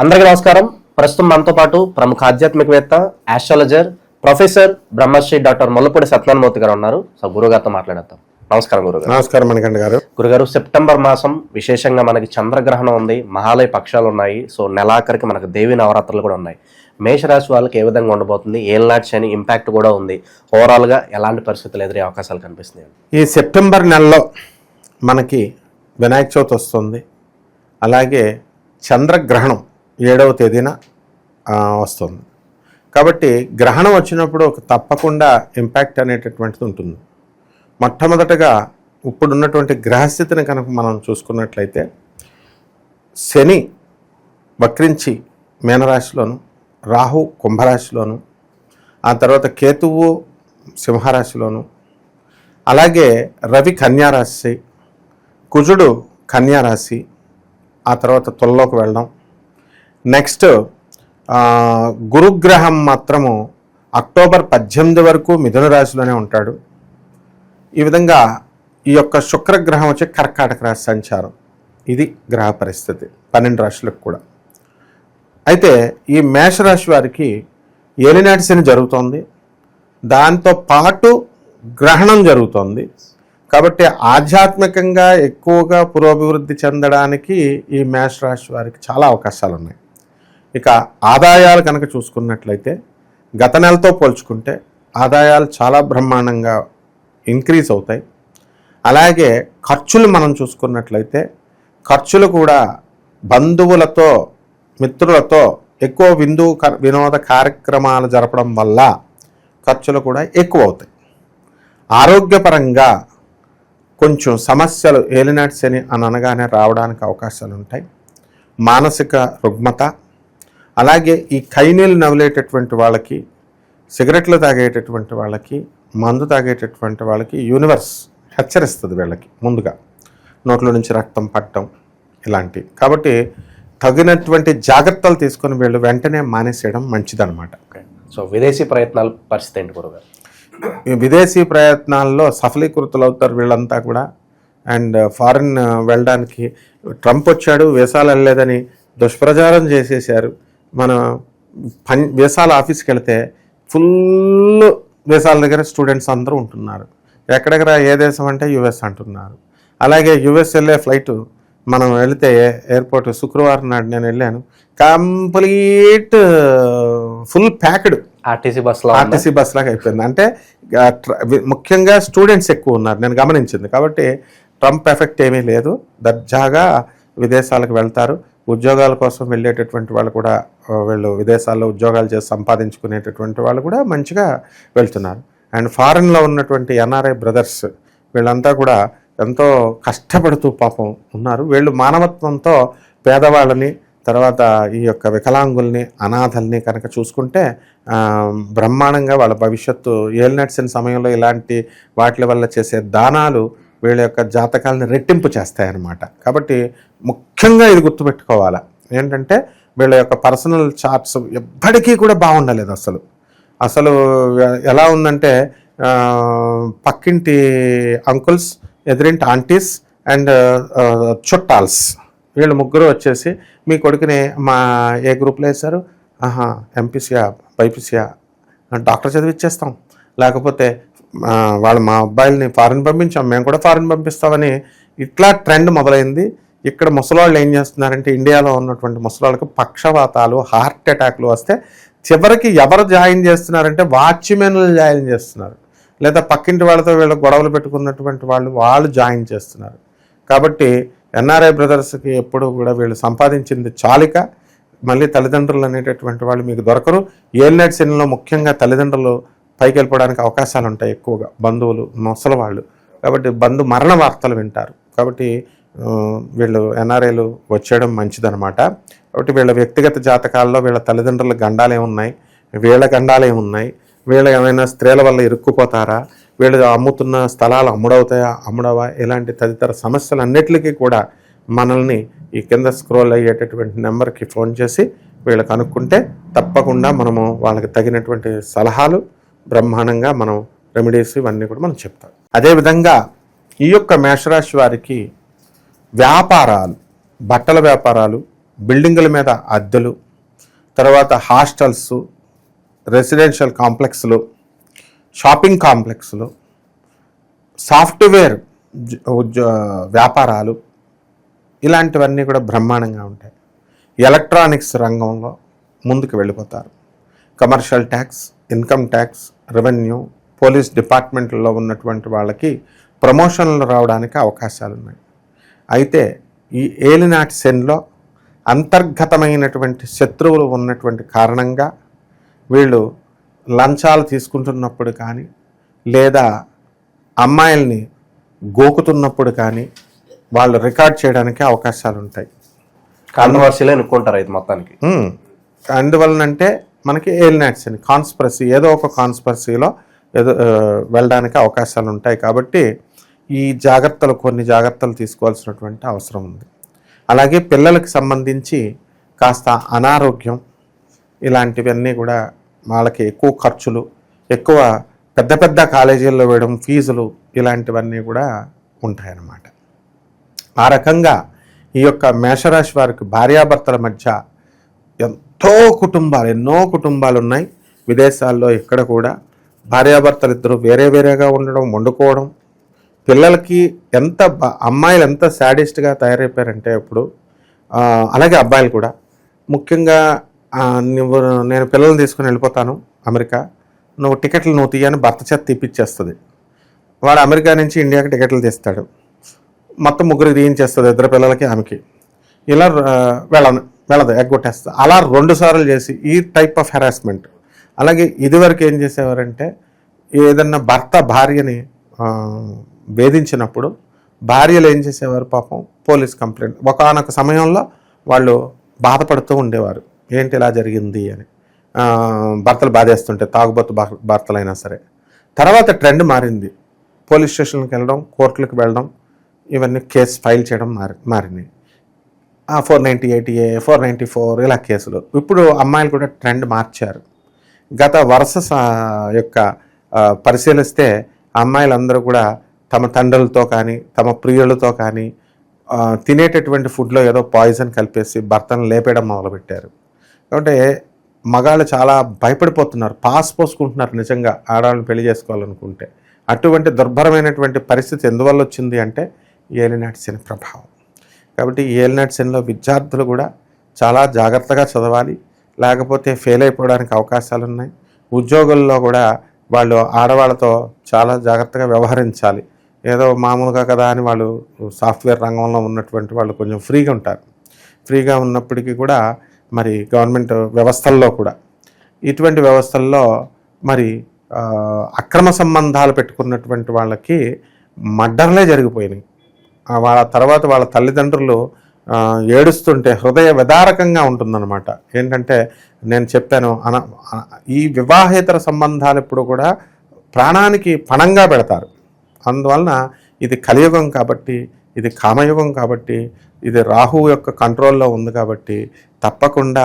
అందరికీ నమస్కారం. ప్రస్తుతం మనతో పాటు ప్రముఖ ఆధ్యాత్మికవేత్త astrologer professor Brahmashri doctor Mullapudi Satyanarayanamurthy garu ఉన్నారు. సో గురుగారితో మాట్లాడతాం నమస్కారం గురుగారు. నమస్కారం మణికంఠ గారు. గురుగారు సెప్టెంబర్ మాసం విశేషంగా మనకి చంద్రగ్రహణం ఉంది. మహాలయ పక్షాలు ఉన్నాయి. సో నెలాఖరికి మనకు దేవి నవరాత్రులు కూడా ఉన్నాయి. మేషరాశి వాళ్ళకి ఏ విధంగా ఉండబోతుంది? ఏళ్ళనాటి శని ఇంపాక్ట్ కూడా ఉంది? ఓవరాల్గా ఎలాంటి పరిస్థితులు ఎదురే అవకాశాలు కనిపిస్తున్నాయి ఈ సెప్టెంబర్ నెలలో మనకి వినాయక చవితి వస్తుంది. అలాగే చంద్రగ్రహణం ఏడవ తేదీన వస్తుంది. కాబట్టి గ్రహణం వచ్చినప్పుడు ఒక తప్పకుండా ఇంపాక్ట్ అనేటటువంటిది ఉంటుంది. మొట్టమొదటగా ఇప్పుడున్నటువంటి గ్రహస్థితిని కనుక మనం చూసుకున్నట్లయితే శని వక్రించి మీనరాశిలోను రాహు కుంభరాశిలోను ఆ తర్వాత కేతువు సింహరాశిలోను అలాగే రవి కన్యారాశి కుజుడు కన్యారాశి ఆ తర్వాత తులలోకి వెళ్ళడం నెక్స్ట్ గురుగ్రహం మాత్రము అక్టోబర్ పద్దెనిమిది వరకు మిథున రాశిలోనే ఉంటాడు. ఈ విధంగా ఈ యొక్క శుక్రగ్రహం వచ్చి కర్కాటక రాశి సంచారం. ఇది గ్రహ పరిస్థితి పన్నెండు రాశులకు కూడా. అయితే ఈ మేషరాశి వారికి ఏలినాటి శని జరుగుతోంది. దాంతో పాటు గ్రహణం జరుగుతోంది. కాబట్టి ఆధ్యాత్మికంగా ఎక్కువగా పురోభివృద్ధి చెందడానికి ఈ మేషరాశి వారికి చాలా అవకాశాలు ఉన్నాయి ఇక ఆదాయాలు కనుక చూసుకున్నట్లయితే గత నెలతో పోల్చుకుంటే ఆదాయాలు చాలా బ్రహ్మాండంగా ఇంక్రీజ్ అవుతాయి. అలాగే ఖర్చులు మనం చూసుకున్నట్లయితే ఖర్చులు కూడా బంధువులతో మిత్రులతో ఎక్కువ విందు క- వినోద కార్యక్రమాలు జరపడం వల్ల ఖర్చులు కూడా ఎక్కువ అవుతాయి. ఆరోగ్యపరంగా కొంచెం సమస్యలు ఏలినాటి శని అని అనగానే రావడానికి అవకాశాలు ఉంటాయి. మానసిక రుగ్మత అలాగే ఈ కైనీళ్ళు నవ్వులేటటువంటి వాళ్ళకి సిగరెట్లు తాగేటటువంటి వాళ్ళకి మందు తాగేటటువంటి వాళ్ళకి యూనివర్స్ హెచ్చరిస్తుంది వీళ్ళకి ముందుగా. నోట్లో నుంచి రక్తం పట్టడం ఇలాంటివి. కాబట్టి తగినటువంటి జాగ్రత్తలు తీసుకొని వీళ్ళు వెంటనే మానేసేయడం మంచిదన్నమాట. సో విదేశీ ప్రయత్నాల పరిస్థితి ఏంటి గురుగారు? విదేశీ ప్రయత్నాల్లో సఫలీకృతులు అవుతారు వీళ్ళంతా కూడా. అండ్ ఫారిన్ వెళ్ళడానికి ట్రంప్ వచ్చాడు వీసాలు వెళ్ళలేదని దుష్ప్రచారం చేసేసారు మన పని వీసాల ఆఫీస్కి వెళితే ఫుల్ వీసాల దగ్గర స్టూడెంట్స్ అందరూ ఉంటున్నారు. ఎక్కడెక్కడ ఏ దేశం అంటే యుఎస్ అంటున్నారు. అలాగే యుఎస్ వెళ్ళే ఫ్లైట్ మనం వెళితే ఎయిర్పోర్ట్ శుక్రవారం నాడు నేను వెళ్ళాను. కంప్లీట్ ఫుల్ ప్యాక్డ్ ఆర్టీసీ బస్సులో ఆర్టీసీ బస్ లాగా అయిపోయింది. అంటే ముఖ్యంగా స్టూడెంట్స్ ఎక్కువ ఉన్నారు. నేను గమనించింది. కాబట్టి ట్రంప్ ఎఫెక్ట్ ఏమీ లేదు. దర్జాగా విదేశాలకు వెళ్తారు. ఉద్యోగాల కోసం వెళ్ళేటటువంటి వాళ్ళు కూడా వీళ్ళు విదేశాల్లో ఉద్యోగాలు చేసి సంపాదించుకునేటటువంటి వాళ్ళు కూడా మంచిగా వెళ్తున్నారు. అండ్ ఫారెన్లో ఉన్నటువంటి ఎన్ఆర్ఐ బ్రదర్స్ వీళ్ళంతా కూడా ఎంతో కష్టపడుతూ పాపం ఉన్నారు. వీళ్ళు మానవత్వంతో పేదవాళ్ళని తర్వాత ఈ యొక్క వికలాంగుల్ని అనాథల్ని కనుక చూసుకుంటే బ్రహ్మాండంగా వాళ్ళ భవిష్యత్తు ఏలినట్సిన సమయంలో ఇలాంటి వాటి వల్ల చేసే దానాలు వీళ్ళ యొక్క జాతకాలను రెట్టింపు చేస్తాయన్నమాట. కాబట్టి ముఖ్యంగా ఇది గుర్తుపెట్టుకోవాలా. ఏంటంటే వీళ్ళ యొక్క పర్సనల్ చార్ట్స్ ఎప్పటికీ కూడా బాగుండలేదు అసలు. అసలు ఎలా ఉందంటే పక్కింటి అంకుల్స్ ఎదురింటి ఆంటీస్ అండ్ చుట్టాల్స్. వీళ్ళు ముగ్గురు వచ్చేసి మీ కొడుకుని మా ఏ గ్రూప్లో వేశారు? ఆహా ఎంపీసీయా బైపీసీయా? డాక్టర్ చదివిచ్చేస్తాం. లేకపోతే వాళ్ళు మా అబ్బాయిల్ని ఫారెన్ పంపించాం. మేము కూడా ఫారెన్ పంపిస్తామని ఇట్లా ట్రెండ్ మొదలైంది. ఇక్కడ ముసలాళ్ళు ఏం చేస్తున్నారంటే ఇండియాలో ఉన్నటువంటి ముసలాళ్ళకు పక్షవాతాలు హార్ట్ అటాక్లు వస్తే చివరికి ఎవరు జాయిన్ చేస్తున్నారంటే వాచ్మెన్లు జాయిన్ చేస్తున్నారు. లేదా పక్కింటి వాళ్ళతో వీళ్ళు గొడవలు పెట్టుకున్నటువంటి వాళ్ళు వాళ్ళు జాయిన్ చేస్తున్నారు. కాబట్టి ఎన్ఆర్ఐ బ్రదర్స్కి ఎప్పుడు కూడా వీళ్ళు సంపాదించింది చాలిక. మళ్ళీ తల్లిదండ్రులు అనేటటువంటి వాళ్ళు మీకు దొరకరు. ఏలినట్ సినిమాలో ముఖ్యంగా తల్లిదండ్రులు పైకి వెళ్ళిపోవడానికి అవకాశాలు ఉంటాయి ఎక్కువగా బంధువులు ముసలి వాళ్ళు. కాబట్టి బంధు మరణ వార్తలు వింటారు. కాబట్టి వీళ్ళు ఎన్ఆర్ఐలు వచ్చేయడం మంచిదనమాట కాబట్టి వీళ్ళ వ్యక్తిగత జాతకాల్లో వీళ్ళ తల్లిదండ్రుల గండాలు ఏమున్నాయి వీళ్ళ గండాలు ఏమున్నాయి వీళ్ళ ఏమైనా స్త్రీల వల్ల ఇరుక్కుపోతారా? వీళ్ళు అమ్ముతున్న స్థలాలు అమ్ముడవుతాయా అమ్ముడవా? ఇలాంటి తదితర సమస్యలన్నిటికీ కూడా మనల్ని ఈ కింద స్క్రోల్ అయ్యేటటువంటి నెంబర్కి ఫోన్ చేసి వీళ్ళు కనుక్కుంటే తప్పకుండా మనము వాళ్ళకి తగినటువంటి సలహాలు బ్రహ్మాండంగా మనం రెమెడీస్ ఇవన్నీ కూడా మనం చెప్తాం. అదేవిధంగా ఈ యొక్క మేషరాశి వారికి వ్యాపారాలు బట్టల వ్యాపారాలు బిల్డింగుల మీద అద్దెలు తర్వాత హాస్టల్స్ రెసిడెన్షియల్ కాంప్లెక్స్లు షాపింగ్ కాంప్లెక్స్లు సాఫ్ట్వేర్ వ్యాపారాలు ఇలాంటివన్నీ కూడా బ్రహ్మాండంగా ఉంటాయి. ఎలక్ట్రానిక్స్ రంగంలో ముందుకు వెళ్ళిపోతారు. Commercial tax income tax revenue police డిపార్ట్మెంట్లో ఉన్నటువంటి వాళ్ళకి ప్రమోషన్లు రావడానికి అవకాశాలు ఉన్నాయి అయితే ఈ ఏలినాటి సెన్లో అంతర్గతమైనటువంటి శత్రువులు ఉన్నటువంటి కారణంగా వీళ్ళు లంచాలు తీసుకుంటున్నప్పుడు కానీ లేదా అమ్మాయిల్ని గోకుతున్నప్పుడు కానీ వాళ్ళు రికార్డ్ చేయడానికి అవకాశాలు ఉంటాయి కాంట్రవర్సీలే అనుకుంటారు ఇది మొత్తానికి. అందువలనంటే మనకి ఏలినాట్స్ అని కాన్స్పరసీ ఏదో ఒక కాన్స్పరసీలో ఏదో వెళ్ళడానికి అవకాశాలు ఉంటాయి కాబట్టి ఈ జాగ్రత్తలు కొన్ని జాగ్రత్తలు తీసుకోవాల్సినటువంటి అవసరం ఉంది. అలాగే పిల్లలకు సంబంధించి కాస్త అనారోగ్యం ఇలాంటివన్నీ కూడా వాళ్ళకి ఎక్కువ ఖర్చులు ఎక్కువ పెద్ద పెద్ద కాలేజీల్లో వేయడం ఫీజులు ఇలాంటివన్నీ కూడా ఉంటాయన్నమాట. ఆ రకంగా ఈ యొక్క మేషరాశి వారికి భార్యాభర్తల మధ్య ఎంతో కుటుంబాలు ఎన్నో కుటుంబాలు ఉన్నాయి విదేశాల్లో ఇక్కడ కూడా భార్యాభర్తలు ఇద్దరు వేరే వేరేగా ఉండడం వండుకోవడం. పిల్లలకి ఎంత అమ్మాయిలు ఎంత శాడిస్ట్గా తయారైపోయారంటే ఇప్పుడు అలాగే అబ్బాయిలు కూడా. ముఖ్యంగా నువ్వు నేను పిల్లల్ని తీసుకుని వెళ్ళిపోతాను అమెరికా. నువ్వు టికెట్లు నువ్వు తీయని భర్త చేత తీపిచ్చేస్తుంది. వాడు అమెరికా నుంచి ఇండియాకి టికెట్లు తీస్తాడు. మొత్తం ముగ్గురికి తీయించేస్తుంది ఇద్దరు పిల్లలకి ఆమెకి. ఇలా వెళ్ళను. వెళ్ళదు ఎగ్గొట్టేస్తుంది అలా రెండు సార్లు చేసి ఈ టైప్ ఆఫ్ హెరాస్మెంట్ అలాగే ఇదివరకు ఏం చేసేవారంటే ఏదన్నా భర్త భార్యని వేధించినప్పుడు భార్యలు ఏం చేసేవారు పాపం? Police complaint. ఒకనొక సమయంలో వాళ్ళు బాధపడుతూ ఉండేవారు. ఏంటి ఇలా జరిగింది అని. భర్తలు బాధేస్తుంటే తాగుబోతు భర్తలైనా సరే. తర్వాత ట్రెండ్ మారింది. పోలీస్ స్టేషన్కి వెళ్ళడం కోర్టులకు వెళ్ళడం ఇవన్నీ కేసు ఫైల్ చేయడం మారి మారినాయి. Four ninety eighty A four ninety four ఇలా కేసులు. ఇప్పుడు అమ్మాయిలు కూడా ట్రెండ్ మార్చారు. గత వరుస యొక్క పరిశీలిస్తే అమ్మాయిలందరూ కూడా తమ తండ్రులతో కానీ తమ ప్రియులతో కానీ తినేటటువంటి ఫుడ్లో ఏదో పాయిజన్ కలిపేసి భర్తను లేపేయడం మొదలుపెట్టారు. కాబట్టి మగాళ్ళు చాలా భయపడిపోతున్నారు పాస్ పోసుకుంటున్నారు నిజంగా ఆడవాళ్ళని పెళ్ళి చేసుకోవాలనుకుంటే. అటువంటి దుర్భరమైనటువంటి పరిస్థితి ఎందువల్ల వచ్చింది అంటే ఏలినాటి శని ప్రభావం. కాబట్టి ఈ సెన్లో విద్యార్థులు కూడా చాలా జాగ్రత్తగా చదవాలి. లేకపోతే ఫెయిల్ అయిపోవడానికి అవకాశాలు ఉన్నాయి ఉద్యోగుల్లో కూడా వాళ్ళు ఆడవాళ్ళతో చాలా జాగ్రత్తగా వ్యవహరించాలి. ఏదో మామూలుగా కదా అని వాళ్ళు సాఫ్ట్వేర్ రంగంలో ఉన్నటువంటి వాళ్ళు కొంచెం ఫ్రీగా ఉంటారు. ఫ్రీగా ఉన్నప్పటికీ కూడా మరి గవర్నమెంట్ వ్యవస్థల్లో కూడా. ఇటువంటి వ్యవస్థల్లో మరి అక్రమ సంబంధాలు పెట్టుకున్నటువంటి వాళ్ళకి మర్డర్లే జరిగిపోయినాయి. వాళ్ళ తర్వాత వాళ్ళ తల్లిదండ్రులు ఏడుస్తుంటే హృదయ విదారకంగా ఉంటుందన్నమాట. ఏంటంటే నేను చెప్పాను అన ఈ వివాహేతర సంబంధాలు ఇప్పుడు కూడా ప్రాణానికి పణంగా పెడతారు. అందువలన ఇది కలియుగం కాబట్టి ఇది కామయుగం కాబట్టి ఇది రాహు యొక్క కంట్రోల్లో ఉంది కాబట్టి తప్పకుండా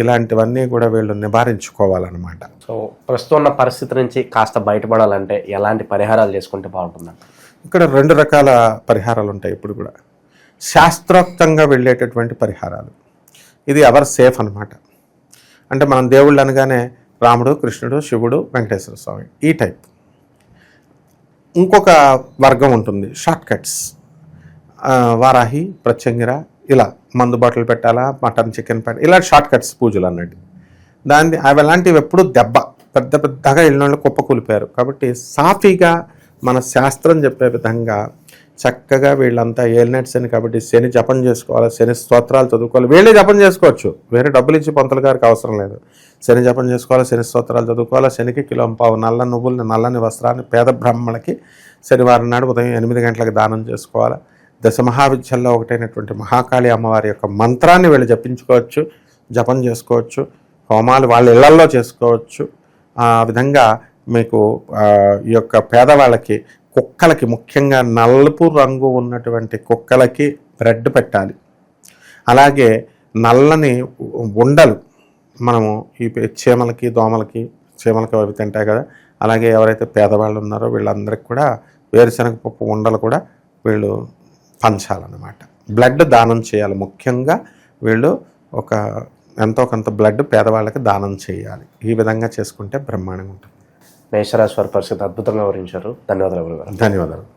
ఇలాంటివన్నీ కూడా వీళ్ళు నివారించుకోవాలన్నమాట. సో ప్రస్తుతం ఉన్న పరిస్థితి నుంచి కాస్త బయటపడాలంటే ఎలాంటి పరిహారాలు చేసుకుంటే బాగుంటుందండి? ఇక్కడ రెండు రకాల పరిహారాలు ఉంటాయి ఇప్పుడు కూడా. శాస్త్రోక్తంగా వెళ్ళేటటువంటి పరిహారాలు. ఇది ఎవర్ సేఫ్ అన్నమాట. అంటే మనం దేవుళ్ళు అనగానే రాముడు కృష్ణుడు శివుడు వెంకటేశ్వర స్వామి ఈ టైప్. ఇంకొక వర్గం ఉంటుంది షార్ట్ కట్స్. వారాహి ప్రత్యంగిర ఇలా మందు బాటిల్ పెట్టాలా మటన్ చికెన్ పెట్టాలి ఇలా షార్ట్ కట్స్ పూజలు అన్నట్టు. దాన్ని అవి అలాంటివి ఎప్పుడు దెబ్బ. పెద్ద పెద్దగా ఇళ్ళ కుప్ప కూలిపోయారు కాబట్టి సాఫీగా మన శాస్త్రం చెప్పే విధంగా చక్కగా వీళ్ళంతా ఏలినట్ శని కాబట్టి శని జపం చేసుకోవాలి శని స్తోత్రాలు చదువుకోవాలి. వీళ్ళే జపం చేసుకోవచ్చు. వేరే డబ్బులు ఇచ్చి పంతుల గారికి అవసరం లేదు. శని జపం చేసుకోవాలి శని స్తోత్రాలు చదువుకోవాలి. శనికి కిలో పావు నల్ల నువ్వుల్ని నల్లని వస్త్రాన్ని పేద బ్రాహ్మణులకి శనివారం నాడు ఉదయం ఎనిమిది గంటలకు దానం చేసుకోవాలి. దశ మహావిద్యల్లో ఒకటైనటువంటి మహాకాళి అమ్మవారి యొక్క మంత్రాన్ని వీళ్ళు జపించుకోవచ్చు జపం చేసుకోవచ్చు హోమాలు వాళ్ళ ఇళ్ళల్లో చేసుకోవచ్చు. ఆ విధంగా మీకు ఈ యొక్క పేదవాళ్ళకి కుక్కలకి ముఖ్యంగా నలుపు రంగు ఉన్నటువంటి కుక్కలకి బ్రెడ్ పెట్టాలి. అలాగే నల్లని ఉండలు మనము ఈ చీమలకి దోమలకి చీమలకి అవి తింటాయి కదా అలాగే ఎవరైతే పేదవాళ్ళు ఉన్నారో వీళ్ళందరికీ కూడా వేరుశనగ పప్పు ఉండలు కూడా వీళ్ళు పంచాలన్నమాట. బ్లడ్ దానం చేయాలి. ముఖ్యంగా వీళ్ళు ఒక ఎంతో కొంత బ్లడ్ పేదవాళ్ళకి దానం చేయాలి. ఈ విధంగా చేసుకుంటే బ్రహ్మాండంగా ఉంటుంది. మేషరాశి వారి పరిస్థితి అద్భుతంగా వివరించారు. ధన్యవాదాలు ధన్యవాదాలు.